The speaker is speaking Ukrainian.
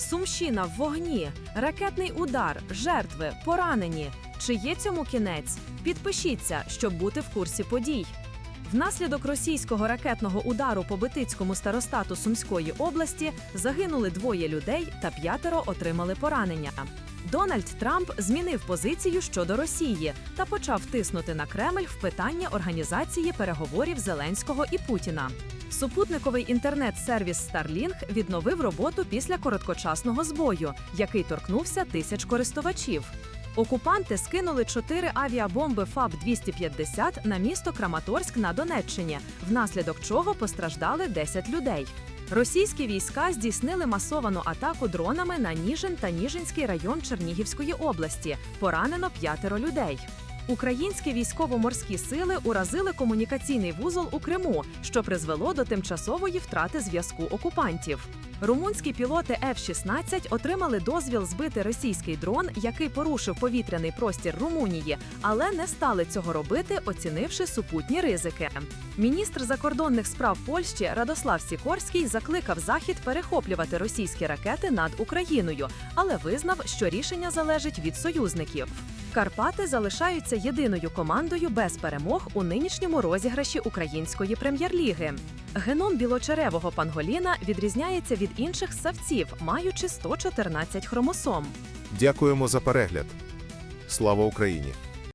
Сумщина в вогні, ракетний удар, жертви, поранені. Чи є цьому кінець? Підпишіться, щоб бути в курсі подій. Внаслідок російського ракетного удару по Битицькому старостату Сумської області загинули двоє людей та п'ятеро отримали поранення. Дональд Трамп змінив позицію щодо Росії та почав тиснути на Кремль в питання організації переговорів Зеленського і Путіна. Супутниковий інтернет-сервіс Starlink відновив роботу після короткочасного збою, який торкнувся тисяч користувачів. Окупанти скинули чотири авіабомби ФАБ-250 на місто Краматорськ на Донеччині, внаслідок чого постраждали 10 людей. Російські війська здійснили масовану атаку дронами на Ніжин та Ніжинський район Чернігівської області. Поранено п'ятеро людей. Українські військово-морські сили уразили комунікаційний вузол у Криму, що призвело до тимчасової втрати зв'язку окупантів. Румунські пілоти F-16 отримали дозвіл збити російський дрон, який порушив повітряний простір Румунії, але не стали цього робити, оцінивши супутні ризики. Міністр закордонних справ Польщі Радослав Сікорський закликав Захід перехоплювати російські ракети над Україною, але визнав, що рішення залежить від союзників. Карпати залишаються єдиною командою без перемог у нинішньому розіграші української прем'єр-ліги. Геном білочеревого панголіна відрізняється від інших ссавців, маючи 114 хромосом. Дякуємо за перегляд. Слава Україні!